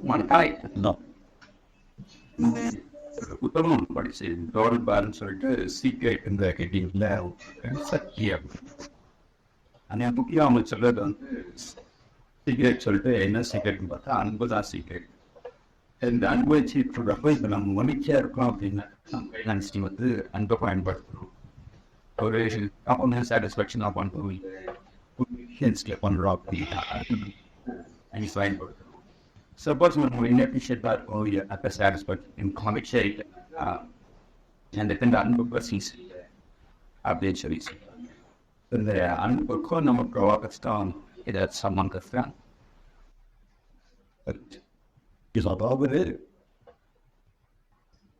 மணக்காய் புத்தகம் படிச்சு டோரல் பார்னு சொல்லிட்டு சீக்ரெட் இந்த ஹெட்டிங்கில் சத்தியம். ஆனால் முக்கியம் அவங்க சொல்றது வந்து சீக்ரெட் சொல்லிட்டு என்ன சீக்ரெட்னு பார்த்தா அன்பு தான் சீக்ரெட் இந்த அன்பு வச்சு சொல்கிறப்ப இப்போ நம்ம மகிழ்ச்சியாக இருக்கோம் அப்படின்னா நம்ம நினச்சிட்டு வந்து அன்பை பயன்படுத்தணும் ஒரு அப்போ சாட்டிஸ்ஃபேக்ஷனாக பண்ணுறோம் பண்ணுறோம் அப்படின்னா பயன்படுத்தணும் சப்போஸ் நம்ம இன்எஃபிஷியண்டாக இருக்கோம் இல்லை அப்போ சாட்டிஸ்ஃபேக்ஷன் காமிக் சரி அந்த இந்த அன்பு பர்சன்ஸ் அப்படின்னு சொல்லி சொல்லுவாங்க. இந்த அன்புக்கும் நமக்கு வாபஸ்தான் இதை சம்மந்தத்தான் இது அதாவது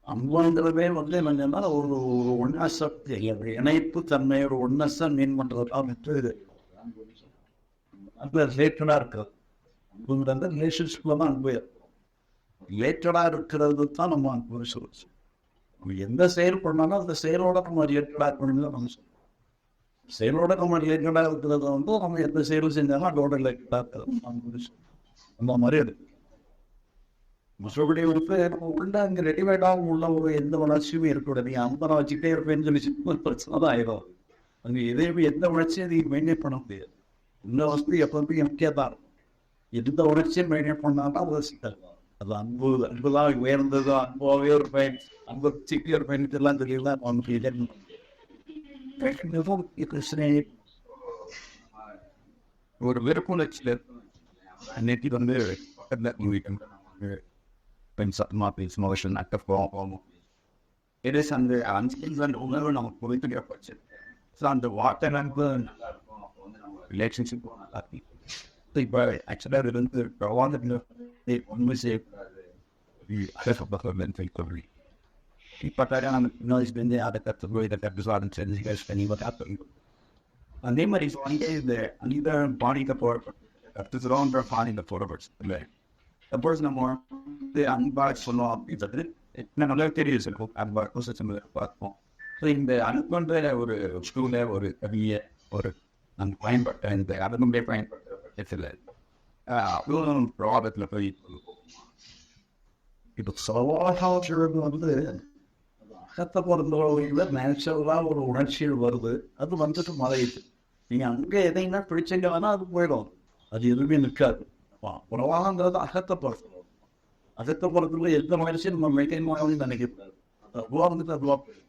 அன்புங்கிறதே வந்து என்னன்னா ஒரு ஒரு ஒன்னசத்தை இணைப்பு தன்மை ஒரு ஒன்னசம் மீன் பண்றதுலாம் வந்து இது அன்பு ரிலேட்டடாக இருக்குது அன்புங்கிறது ரிலேஷன்ஷிப்பில் தான் அன்பு ரிலேட்டடாக இருக்கிறது தான் நம்ம அன்பு சொல்லுச்சு நம்ம எந்த செயல் பண்ணாலும் அந்த செயலோட நம்ம ரிலேட்டடாக இருக்கணும் தான் நம்ம சொல்லுவோம். செயலோட நம்ம ரிலேட்டடாக இருக்கிறது வந்து நம்ம எந்த செயலும் செஞ்சாலும் அதோட ரிலேட்டடாக இருக்கிறது நம்ம அன்பு அந்த மாதிரி அது. மற்றபடி வந்து நம்ம உள்ள அங்கே ரெடிமேடாக உள்ள ஒரு எந்த வளர்ச்சியுமே இருக்கக்கூடாது நீ அந்த வச்சுக்கிட்டே இருப்பேன்னு சொல்லி ஒரு பிரச்சனை தான் ஆயிடும் அங்கே எதையுமே எந்த வளர்ச்சியும் நீ மெயின்டைன் பண்ண முடியாது. இந்த வசதி எப்பவுமே எம்கே தான் இருக்கும். எந்த உணர்ச்சியும் மெயின்டைன் பண்ணாலும் அது சிக்கல் அது அன்பு அன்பு தான் உயர்ந்தது அன்பாகவே ஒரு பயன் அன்பு சிக்கி ஒரு பயன் எல்லாம் தெரியலாம் அவனுக்கு பிரச்சனை ஒரு வெறுப்புணர்ச்சியில் நேற்று வந்து பெண் சத்தமாக பேசும் மோஷன் அட்டப்போம் it is அந்த அன்ஸ்கில் அந்த உணர்வு நமக்கு புரிந்துக்க போச்சு ஸோ அந்த வார்த்தை நண்பு ரிலேஷன்ஷிப் நல்லா இருக்கு இப்போ ஆக்சுவலாக அது வந்து பிரவாதத்தில் உண்மை செய்யக்கூடாது இப்போ நம்ம இன்னொரு வந்து அதை கற்றுக்கோ இதை கற்றுக்கோ செஞ்சு பண்ணி பார்த்து அதே மாதிரி வந்து இந்த அந்த பாடிக்க போகிற கற்றுக்கிறோன்ற பாடியில் போகிறபட்ச இல்லை சப்போஸ் நம்ம வந்து அன்பாக சொல்லுவோம் அப்படின்றது என்ன நல்லா தெரியும் இருக்கும் அன்பாக கொசம் பார்ப்போம் ஸோ இந்த அனுப்புன்ற ஒரு ஸ்கூலில் ஒரு கவிய ஒரு நான் பயன்பட்ட இந்த அனுபவமே பயன்படுத்துகிற பட்சத்தில் அவ்வளோ ப்ராபத்தில் போய் இப்போ சவால்கள் வந்து அகத்தை பொறுத்தவரையில் நேச்சுரலாக ஒரு உணர்ச்சிகள் வருது அது வந்துட்டு மறையுது நீங்கள் அங்கே எதையுமே பிடிச்சங்க வேணால் அது போயிடும் அது எதுவுமே நிற்காது உணவாகங்கிறது அகத்தை பொறுத்தவரை அகத்தை பொறுத்தவரை எந்த மனுஷன் நம்ம மெயின்டைன் பண்ணணும்னு நினைக்கிறாரு அதுவாக வந்துட்டு அதுவாக போயிடும்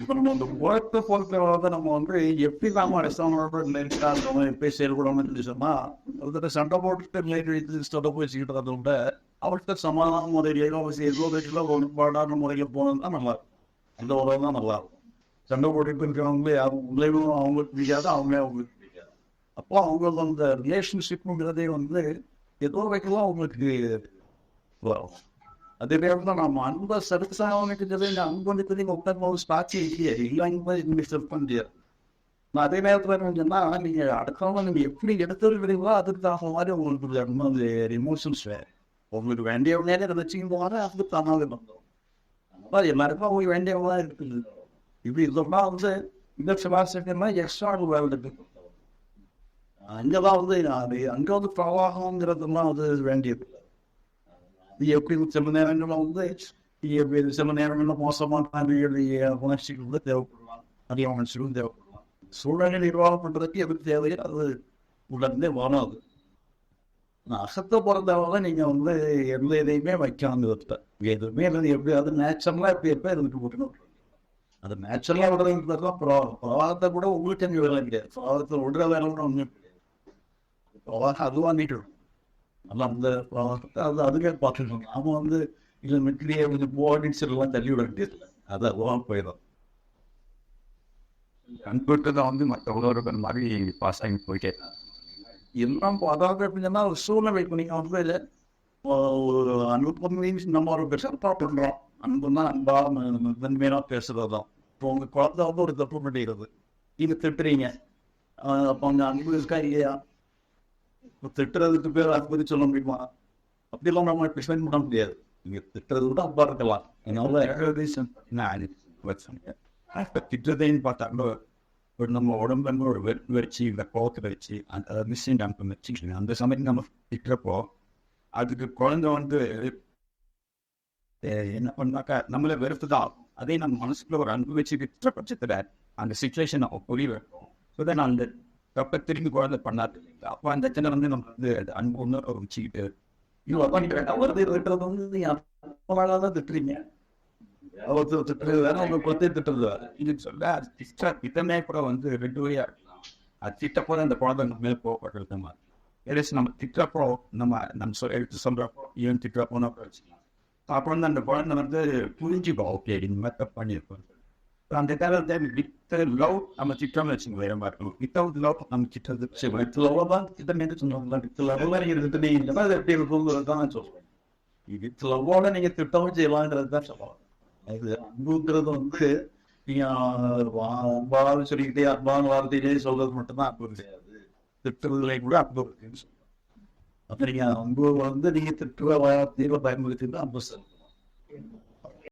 இப்போ நம்ம அந்த உலகத்தை பொறுத்தவரை நம்ம வந்து எப்படி நாம அரசாங்கம் நினைச்சாலும் எப்படி செயல்படணும்னு சொன்னால் ஒருத்தர் சண்டை போட்டுட்டு ரிலேட்டிவ் சண்டை போய் வச்சுக்கிட்டு அதை விட அவர்கிட்ட சமாதான முறையிலோ ஏதோ வீட்டில் ஒன்றுபாடான முறையில் போனது தான் நல்லா இருக்கும் அந்த உலகம் தான் நல்லா இருக்கும் சண்டை போட்டுட்டு இருக்கிறவங்களே அவங்க விளைவும் அவங்களுக்கு பிடிக்காது அவங்களே அவங்களுக்கு பிடிக்காது அப்போ அவங்க அந்த ரிலேஷன்ஷிப்புங்கிறதே வந்து ஏதோ வைக்கலாம் அவங்களுக்கு வரும் அதே நேரம் தான் நம்ம அன்பை சரிசாகவனுக்கு இந்த அன்பு வந்து நீங்கள் உட்காந்து ஸ்டாச்சு இல்லையே. இல்லை நீங்கள் செல் பண்ண முடியாது நான் அதே நேரத்தில் என்ன சொன்னால் நீங்கள் அடுத்தவங்க நீங்கள் எப்படி எடுத்துருக்கிறீங்களோ அதுக்கு தகுந்த மாதிரி உங்களுக்கு அந்த எமோஷன்ஸ் வேறு. உங்களுக்கு வேண்டிய நேரம் வச்சுக்கும் போது அதுக்கு தானாகவே வந்தோம் அதான் எல்லாருக்கும் அவங்க வேண்டியவங்களா இருக்குது. இப்படி இதெல்லாம் வந்து இந்த சுவாசமா எக்ஸ்ட்ரா வேலை இருக்கு அங்கதான் வந்து அது அங்க வந்து பிரவாகம்ங்கிறதெல்லாம் வந்து வேண்டியது. இது எப்படி சில நேரங்களில் வந்து எப்படி சில நேரங்களில் மோசமான தன்மையுடைய உணர்ச்சிகள் வந்து தேவைப்படலாம் நிறைய உணர்ச்சிகளும் தேவைப்படலாம் சூழ்நிலை நிர்வாகம் பண்றதுக்கு எது தேவையோ அது உடனே வராது அசத்தை பொறுத்தவரை நீங்கள் வந்து எந்த இதையுமே வைக்காம இருப்பேன் எதுவுமே இல்லை எப்படியாவது நேச்சுரலாக எப்படி இருப்பேன் இருந்துட்டு போட்டுக்கணும் அது நேச்சுரலாக விடுறதுங்கிறது தான் பிரவாகம் பிரவாகத்தை கூட உங்களுக்கு அங்கே வேலை கிடையாது பிரவாகத்தை விடுற வேலை கூட ஒன்றும் பிரவாகம் அதுவாக நீட்டு ஆனால் அந்த அது அதுவே பார்த்து நாம வந்து இல்லை மெட்டிலேயே கொஞ்சம் போடிச்சு எல்லாம் தள்ளி விட வேண்டியது அது அதுவாக போயிடும். அன்புட்டு தான் வந்து மற்றவங்களோட மாதிரி பாஸ் ஆகி போயிட்டே எல்லாம் அதாவது எப்படின்னா ஒரு சூழ்நிலை இப்போ நீங்கள் வந்து ஒரு அன்பு மீன்ஸ் நம்ம ஒரு பெருசாக பார்த்துருந்தோம் அன்பு தான் அன்பா மென்மையாக பேசுறது தான் இப்போ உங்கள் குழந்தை வந்து ஒரு தப்பு பண்ணிடுறது நீங்கள் திட்டுறீங்க. அப்போ அந்த அன்பு இருக்கா இல்லையா? திட்டுறதுக்கு பேர் அன்புன்னு சொல்ல முடியுமா? அப்படிலாம் நம்ம டிஃபைன் பண்ண முடியாது. நீங்கள் திட்டுறது கூட அன்பா இருக்கலாம். நான் திட்டத்தைன்னு பார்த்தாங்க ஒரு நம்ம உடம்புல ஒரு வெறுப்பு வச்சு இந்த கோவத்தை வச்சு அந்த மிஷின் நம்ம வச்சுக்கணும். அந்த சமயம் நம்ம திட்டுறப்போ அதுக்கு குழந்தை வந்து என்ன பண்ணாக்கா நம்மளை வெறுத்து தான். அதே நம்ம மனசுக்குள்ள ஒரு அன்பு வச்சு விட்டுற பட்சத்தில் அந்த சுச்சுவேஷன் புரிய வைப்போம் ஸோ தான் அந்த அப்போ திரும்பி குழந்தை பண்ணாரு. அப்போ அந்த சின்ன வந்து நம்ம வந்து அன்பு ஒன்று வச்சுக்கிட்டு இவங்க அப்பா வேண்டாம். ஒரு திட்டுறது வந்து நீங்க அப்பா தான் திட்டுறீங்க. அவர் திட்டுறது வேற உங்க கொத்தே திட்டுறது வேற. இதுன்னு சொல்ல அது சிஸ்டர் திட்டமே கூட வந்து ரெண்டு வழியாக இருக்கலாம் அது திட்டப்போ அந்த குழந்தை நம்ம மேலே கோவப்படுறது மாதிரி. ஏதாச்சும் நம்ம திட்டப்போ நம்ம நம்ம சொல் எடுத்து சொல்கிறப்போ ஏன் திட்டுறப்போனா வச்சுக்கலாம். அப்புறம் வந்து அந்த குழந்தை வந்து புரிஞ்சுக்கோ ஓகே இந்த மாதிரி தப்பு பண்ணியிருக்கோம். So அந்த காலத்தை வித் லவ் நம்ம திட்டம்னு வச்சுக்கோங்க வேற மாதிரி இருக்கும் வித்தவுட் லவ் நம்ம திட்டது சரி வித்து லவ்வாதான் திட்டமே சொன்னாங்க வித் லவ்வாக நீங்கள் திட்டுனீங்க இந்த மாதிரி எப்படி இருக்குங்கிறது தான் சொல்லுவோம் வித் லவ்வோட நீங்கள் திட்டம் செய்யலாங்கிறது தான் சொல்லுவோம் இது அன்புங்கிறது வந்து நீங்கள் அன்பாலும் சொல்லிக்கிட்டே அன்பான வார்த்தையிலே சொல்றது மட்டும்தான் அன்பு கிடையாது திட்டுறதுல கூட அன்பு இருக்குன்னு சொல்லுவோம் அப்போ நீங்கள் அன்பு வந்து நீங்கள் திட்டுற வார்த்தையில பயன்படுத்தி தான் அன்பு செலுத்தணும்